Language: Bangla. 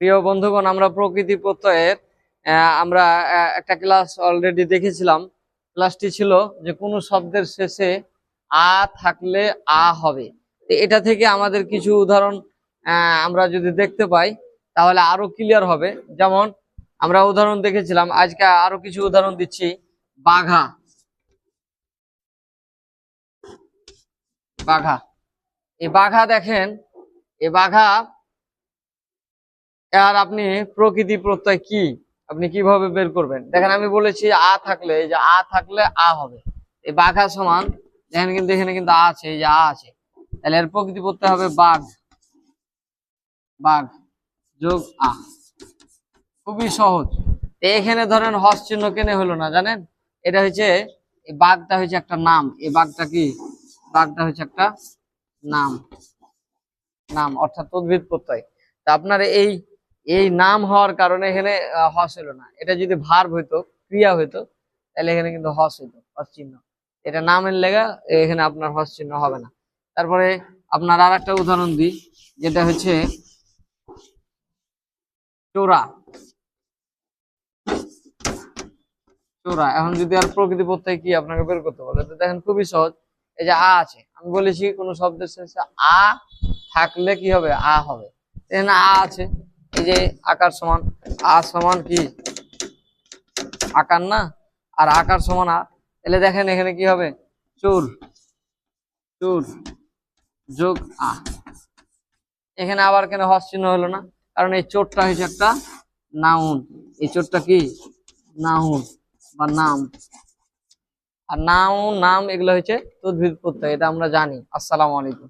প্রিয় বন্ধুগণ, আমরা প্রকৃতি প্রত্যয়ের আমরা একটা ক্লাস অলরেডি দেখেছিলাম। ক্লাসটি ছিল যে কোনো শব্দের শেষে আ থাকলে আ হবে। এটা থেকে আমাদের কিছু উদাহরণ আমরা যদি দেখতে পাই, তাহলে আরও ক্লিয়ার হবে। যেমন, আমরা উদাহরণ দেখেছিলাম, আজকে আরও কিছু উদাহরণ দিচ্ছি। বাঘা। বাঘা। এই বাঘা দেখেন, এই বাঘা আর আপনি প্রকৃতি প্রত্যয় কি? আপনি কীভাবে বের করবেন? দেখেন, আমি বলেছি আ থাকলে, এই যে আ থাকলে আ হবে। এই বাঘা সমান, দেখেন কিন্তু এখানে কিন্তু আ আছে, এই যে আ আছে। তাহলে এর প্রকৃতি প্রত্যয় হবে বাঘ। বাঘ যোগ আ। খুবই সহজ। এখানে ধরেন হস চিহ্ন কেনে হলো না, জানেন? এটা হচ্ছে, এই বাঘটা হচ্ছে একটা নাম। এই বাঘটা কি? বাঘটা হচ্ছে একটা নাম। নাম, অর্থাৎ উদ্ভিদ প্রত্যয়। তা আপনার এই এই নাম হওয়ার কারণে এখানে হস হলো না। এটা যদি ভার্ব হইতো, ক্রিয়া হইতো, তাহলে এখানে কিন্তু হস হইতো, হস চিহ্ন। এটা নামের লেগা এখানে আপনার হস চিহ্ন হবে না। তারপরে আপনার আর একটা উদাহরণ দিই, যেটা হচ্ছে চোরা। চোরা, এখন যদি আর প্রকৃতি প্রত্যয় কি আপনাকে বের করতে বলে, তো দেখেন খুবই সহজ। এই যে আ আছে, আমি বলেছি কোন শব্দের শেষে আ থাকলে কি হবে? আ হবে। এখানে আ আছে। যে আকার সমান, আ সমান কি? আকার না? আর আকার সমান আ? তাহলে দেখেন এখানে কি হবে? চোর চোর যোগ আ। এখানে আবার কেন হস চিহ্ন হলো না? কারণ এই চোরটা হচ্ছে একটা নাউন। এই চোরটা কি? নাউন বা নাম। আর নাউন, নাম এগুলো হচ্ছে তদ্ভিদ প্রত্যয়, এটা আমরা জানি। আসসালামু আলাইকুম।